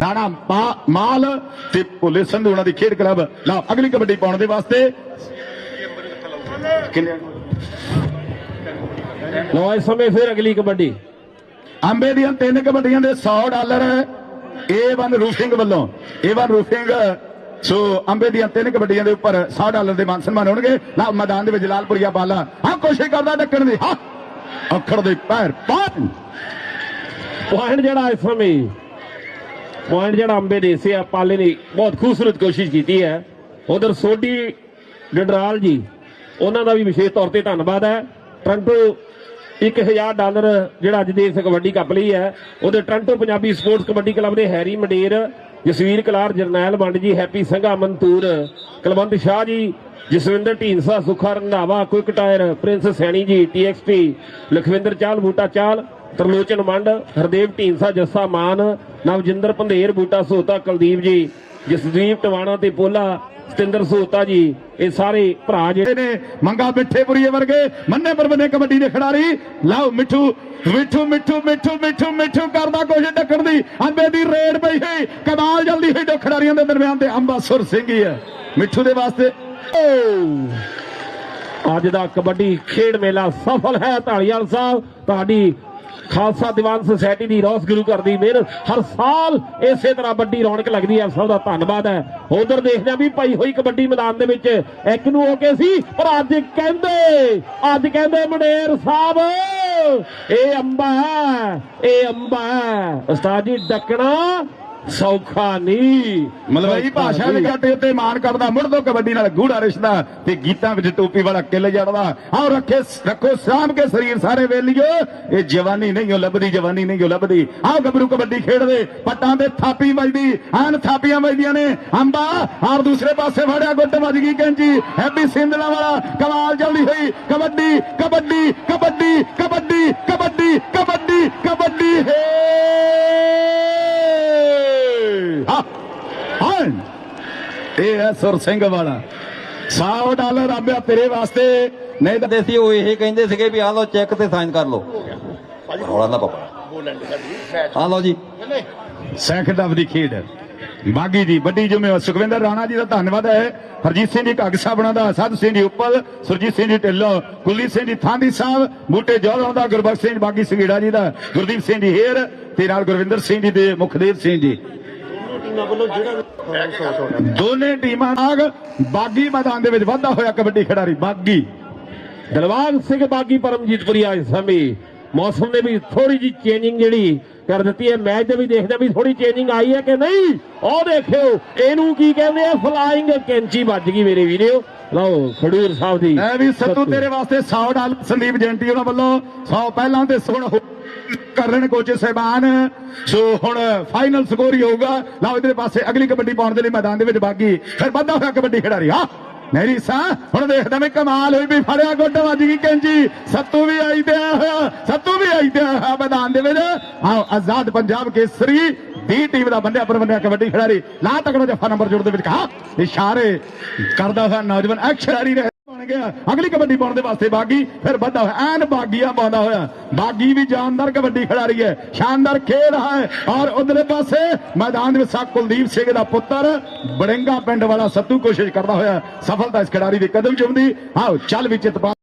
ਰਾਣਾ ਮਾ- ਮਾਲ ਤੇ ਭੋਲੇ ਸੰਧੂ ਉਹਨਾਂ ਦੀ ਖੇਡ ਕਲੱਬ। ਲਓ ਅਗਲੀ ਕਬੱਡੀ ਪਾਉਣ ਦੇ ਵਾਸਤੇ। ਲਓ ਇਸ ਸਮੇਂ ਫਿਰ ਅਗਲੀ ਕਬੱਡੀ। ਅੰਬੇ ਦੀਆਂ ਤਿੰਨ ਕਬੱਡੀਆਂ ਦੇ 100 ਡਾਲਰ A1 ਰੂਫਿੰਗ ਵੱਲੋਂ। A1 ਰੂਫਿੰਗ ਸੋ ਅੰਬੇ ਦੀਆਂ ਤਿੰਨ ਕਬੱਡੀਆਂ ਦੇ ਉੱਪਰ 100 ਡਾਲਰ ਦੇ ਮਾਨ ਸਨਮਾਨ ਹੋਣਗੇ। ਲਓ ਮੈਦਾਨ ਦੇ ਵਿੱਚ ਲਾਲਪੁਰੀਆ ਬਾਲਾ। ਹਾਂ ਕੋਸ਼ਿਸ਼ ਕਰਦਾ ਡੱਕਣ ਦੀ। ਹਾਂ ਅੱਖਰ ਦੇ ਪੈਰ ਪਾਣ ਪੁਆਇੰਟ ਜਿਹੜਾ ਇਸ ਸਮੇਂ ਪੁਆਇੰਟ ਜਿਹੜਾ ਅੰਬੇ ਦੇ ਸੇ ਪਾਲੇ ਨੇ ਬਹੁਤ ਖੂਬਸੂਰਤ ਕੋਸ਼ਿਸ਼ ਕੀਤੀ ਹੈ। ਉਧਰ ਸੋਢੀ ਡੰਡਰਾਲ ਜੀ, ਉਹਨਾਂ ਦਾ ਵੀ ਵਿਸ਼ੇਸ਼ ਤੌਰ ਤੇ ਧੰਨਵਾਦ ਹੈ। ਟ੍ਰਾਂਟੋ 1000 ਡਾਲਰ ਜਿਹੜਾ ਅੱਜ ਦੇ ਇਸ ਕਬੱਡੀ ਕੱਪ ਲਈ ਹੈ। ਉਹਦੇ Toronto Punjabi sports Kabaddi club ਦੇ Harry Mander Jasvir Kalar, Jarnail Mand ji, Happy Sangha, Mantur, Kulwant Shah ji, Jaswinder Dhindsa Sukha Randhawa, quick tyre, Prince Saini ji TXT Lakhwinder ਚਾਲ, ਬੂਟਾ ਚਾਲ, ਤਰਲੋਚਨ ਮੰਡ ਹਰਦੇਵ ਢੀਂਸਾ ਜੱਸਾ ਮਾਨ, ਨਵਜਿੰਦਰ ਪੰਧੇਰ ਬੂਟਾ ਸੋਤਾ, ਕੁਲਦੀਪ ਜੀ, ਜਸਦੀਪ ਟਵਾਣਾ ਤੇ ਪੋਲਾ ਸਤਿੰਦਰ ਸੋਤਾ ਜੀ, ਇਹ ਸਾਰੇ ਭਰਾ ਜਿਹੜੇ ਨੇ, ਮੰਗਾ ਮਿੱਠੇਪੁਰੀਏ ਵਰਗੇ, ਮੰਨੇ ਪਰਮਨੇ ਕਬੱਡੀ ਦੇ ਖਿਡਾਰੀ। ਲਓ ਮਿੱਠੂ ਮਿੱਠੂ ਮਿੱਠੂ ਮਿੱਠੂ ਮਿੱਠੂ ਮਿੱਠੂ ਕਰਦਾ ਕੋਸ਼ਿਸ਼ ਟੱਕਣ ਦੀ। ਅੰਬੇ ਦੀ ਰੇਡ ਪਈ ਹੋਈ ਕਮਾਲ ਜਲਦੀ ਹੋਈ ਦੋ ਖਿਡਾਰੀਆਂ ਦੇ ਦਰਮਿਆਨ ਤੇ ਅੰਬਾਸੁਰ ਸਿੰਘ ਹੀ ਹੈ। ਮਿੱਠੂ ਦੇ ਵਾਸਤੇ ਅੱਜ ਦਾ ਕਬੱਡੀ ਖੇਡ ਮੇਲਾ ਸਫਲ ਹੈ ਢਾਲੀਵਾਲ ਸਾਹਿਬ। ਤੁਹਾਡੀ ਖਾਲਸਾ ਦੀਵਾਨ ਸੁਸਾਇਟੀ ਦੀ ਰੋਸ ਗੁਰੂ ਘਰ ਦੀ ਮਿਹਰ ਹਰ ਸਾਲ ਇਸੇ ਤਰ੍ਹਾਂ ਵੱਡੀ ਰੌਣਕ ਲੱਗਦੀ ਹੈ। ਸਭ ਦਾ ਧੰਨਵਾਦ ਹੈ। ਉਧਰ ਦੇਖਦੇ ਆ ਵੀ ਭਾਈ ਹੋਈ ਕਬੱਡੀ ਮੈਦਾਨ ਦੇ ਵਿੱਚ ਇੱਕ ਨੂੰ ਹੋ ਕੇ ਸੀ, ਪਰ ਅੱਜ ਕਹਿੰਦੇ ਅੱਜ ਕਹਿੰਦੇ ਮਡੇਰ ਸਾਹਿਬ, ਇਹ ਅੰਬਾ ਹੈ, ਇਹ ਅੰਬਾ ਹੈ। ਉਸਤਾਦ ਜੀ, ਡੱਕਣਾ ਸੌਖਾ ਨਹੀਂ ਮਲਵਈ ਭਾਸ਼ਾ ਦੇ ਘਾਟੇ ਉੱਤੇ ਮਾਣ ਕਰਦਾ ਮੁੜ ਤੋਂ ਕਬੱਡੀ ਨਾਲ ਗੂੜਾ ਰਿਸ਼ਤਾ ਤੇ ਗੀਤਾਂ ਵਿੱਚ ਟੋਪੀ ਵਾਲਾ ਕਿੱਲ ਜੜਦਾ। ਆਓ ਰੱਖੇ ਰੱਖੋ ਸਾਂਭ ਕੇ ਸਰੀਰ ਸਾਰੇ ਵੇਲਿਓ। ਇਹ ਜਵਾਨੀ ਨਹੀਂ ਓ ਲੱਭਦੀ ਜਵਾਨੀ ਨਹੀਂ ਓ ਲੱਭਦੀ। ਆਓ ਗੱਭਰੂ ਕਬੱਡੀ ਖੇਡਦੇ ਪੱਟਾਂ ਦੇ ਥਾਪੀ ਵੱਜਦੀ ਆਨ ਥਾਪੀਆਂ ਵੱਜਦੀਆਂ ਨੇ। ਅੰਬਾ ਔਰ ਦੂਸਰੇ ਪਾਸੇ ਫੜਿਆ ਗੁੱਟ ਵੱਜ ਗਈ ਕੈਂਚੀ। ਹੈਪੀ ਸਿੰਧਲਾ ਵਾਲਾ ਕਮਾਲ ਜਲਦੀ ਹੋਈ। ਕਬੱਡੀ ਕਬੱਡੀ ਕਬੱਡੀ ਕਬੱਡੀ ਕਬੱਡੀ ਕਬੱਡੀ ਕਬੱਡੀ ਹੈ ਹਾਂ ਹਾਂ ਇਹ ਸੁਰ ਸਿੰਘ ਵਾਲਾ। 100 ਡਾਲਰ ਆਬਿਆ ਤੇਰੇ ਵਾਸਤੇ। ਨਹੀਂ ਤਾਂ ਕਰਦੇ ਉਹ ਇਹ ਕਹਿੰਦੇ ਸੀਗੇ ਵੀ ਆਹ ਲਓ ਚੈੱਕ ਤੇ ਸਾਈਨ ਕਰ ਲਓ। ਰੌਲਾ ਨਾ ਪਾਪਾ ਆਹ ਲਓ ਜੀ। ਸੈਕਿੰਡ ਆਫ ਦੀ ਖੇਡ। ਬਾਗੀ ਜੀ ਵੱਡੀ ਜ਼ਿੰਮੇਵਾਰ ਸੁਖਵਿੰਦਰ ਰਾਣਾ ਜੀ ਦਾ ਧੰਨਵਾਦ ਹੈ। ਹਰਜੀਤ ਸਿੰਘ ਦੀ ਘੱਗ ਸਾਹਿਬਾਂ ਦਾ, ਸਾਧ ਸਿੰਘ ਦੀ ਉੱਪਲ, ਸੁਰਜੀਤ ਸਿੰਘ ਜੀ ਢਿੱਲੋਂ, ਕੁਲਦੀਪ ਸਿੰਘ ਜੀ ਥਾਂਦੀ ਸਾਹਿਬ, ਬੂਟੇ ਜੋਲੋਂ ਦਾ, ਗੁਰਬਖਸ਼ ਸਿੰਘ ਬਾਗੀ ਸਿੰਘੜਾ ਜੀ ਦਾ, ਗੁਰਦੀਪ ਸਿੰਘ ਦੀ ਹੇਰ ਤੇ ਨਾਲ ਗੁਰਵਿੰਦਰ ਸਿੰਘ ਜੀ ਦੇ ਮੁਖਦੇਵ ਸਿੰਘ ਜੀ। ਦੋਨੇ ਟੀਮਾਂ ਨਾਲ ਬਾਗੀ ਮੈਦਾਨ ਦੇ ਵਿੱਚ ਵਾਧਾ ਹੋਇਆ ਕਬੱਡੀ ਖਿਡਾਰੀ ਬਾਗੀ। ਦਲਵਾਗ ਸਿੰਘ ਬਾਗੀ ਪਰਮਜੀਤਪੁਰੀਆ ਇਸ ਸਮੇਂ ਮੌਸਮ ਨੇ ਵੀ ਥੋੜੀ ਜੀ ਚੇਂਜਿੰਗ ਜਿਹੜੀ ਕਰ ਦਿੱਤੀ ਹੈ। ਮੈਚ ਦੇ ਵੀ ਦੇਖਦੇ ਵੀ ਥੋੜੀ ਚੇਂਜਿੰਗ ਆਈ ਹੈ ਕਿ ਨਹੀਂ। ਉਹ ਦੇਖਿਓ ਇਹਨੂੰ ਕੀ ਕਹਿੰਦੇ ਆ? ਫਲਾਈਂਗ ਕੈਂਚੀ ਵੱਜ ਗਈ ਮੇਰੇ ਵੀਰੋ ਲਓ ਖਡੂਰ ਸਾਹਿਬ ਦੀ ਐ ਵੀ ਸੱਤੂ ਤੇਰੇ ਵਾਸਤੇ 100 ਡਾਲਰ ਸੰਦੀਪ ਜੈਂਟੀ ਉਹਨਾਂ ਵੱਲੋਂ 100 ਪਹਿਲਾਂ ਤੇ ਸੁਣ ਕਰਨ ਕੋਚ ਸਹਿਬਾਨ। ਸੋ ਹੁਣ ਫਾਈਨਲ ਸਕੋਰ ਹੀ ਹੋਊਗਾ। ਲਓ ਇਧਰੇ ਪਾਸੇ ਅਗਲੀ ਕਬੱਡੀ ਪਾਉਣ ਦੇ ਲਈ ਮੈਦਾਨ ਦੇ ਵਿੱਚ ਬਾਗੀ। ਫਿਰ ਵੱਧਾ ਹੋਇਆ ਕਬੱਡੀ ਖਿਡਾਰੀ। ਹਾਂ ਮੇਰੀ ਸਾਂ ਹੁਣ ਦੇਖਦਾ ਮੈਂ ਕਮਾਲ ਹੋਈ ਵੀ ਫੜਿਆ, ਗੁੱਟ ਵੱਜ ਗਈ ਕੈਂਜੀ। ਸੱਤੂ ਵੀ ਆਈ ਤੇ ਹੋਇਆ ਸੱਤੂ ਵੀ ਆਈ ਤੇ ਆਇਆ ਹੋਇਆ ਮੈਦਾਨ ਦੇ ਵਿੱਚ। ਆਓ ਆਜ਼ਾਦ ਪੰਜਾਬ ਕੇਸਰੀ ਦੀ ਟੀਮ ਦਾ ਬੰਦਿਆ ਪਰ ਬੰਦਿਆ ਕਬੱਡੀ ਖਿਡਾਰੀ। ਲਾ ਤਕੜਾ ਜਫਾ ਨੰਬਰ ਜੋੜ ਦੇ ਵਿੱਚ ਕਹਾ। ਇਸ਼ਾਰੇ ਕਰਦਾ ਹੋਇਆ ਨੌਜਵਾਨ ਐਕਸ਼ਰਾਰੀ ਰਹੇ ਬਣ ਗਿਆ। ਅਗਲੀ ਕਬੱਡੀ ਪਾਉਣ ਦੇ ਵਾਸਤੇ ਬਾਗੀ, ਫਿਰ ਵੱਧਾ ਹੋਇਆ। ਐਨ ਬਾਗੀਆ ਪਾਉਂਦਾ ਹੋਇਆ। ਬਾਗੀ ਵੀ ਜਾਨਦਾਰ ਕਬੱਡੀ ਖਿਡਾਰੀ ਹੈ। ਸ਼ਾਨਦਾਰ ਖੇਡ ਹੈ। ਔਰ ਉਧਰੇ ਪਾਸੇ ਮੈਦਾਨ ਦੇ ਵਿੱਚ ਸਾ ਕੁਲਦੀਪ ਸਿੰਘ ਦਾ ਪੁੱਤਰ, ਬੜਿੰਗਾ ਪਿੰਡ ਵਾਲਾ ਸੱਤੂ ਕੋਸ਼ਿਸ਼ ਕਰਦਾ ਹੋਇਆ। ਸਫਲਤਾ ਇਸ ਖਿਡਾਰੀ ਦੀ ਕਦਮ ਚੁੰਮਦੀ। ਆਓ, ਚੱਲ ਵੀ ਇਤਪਾ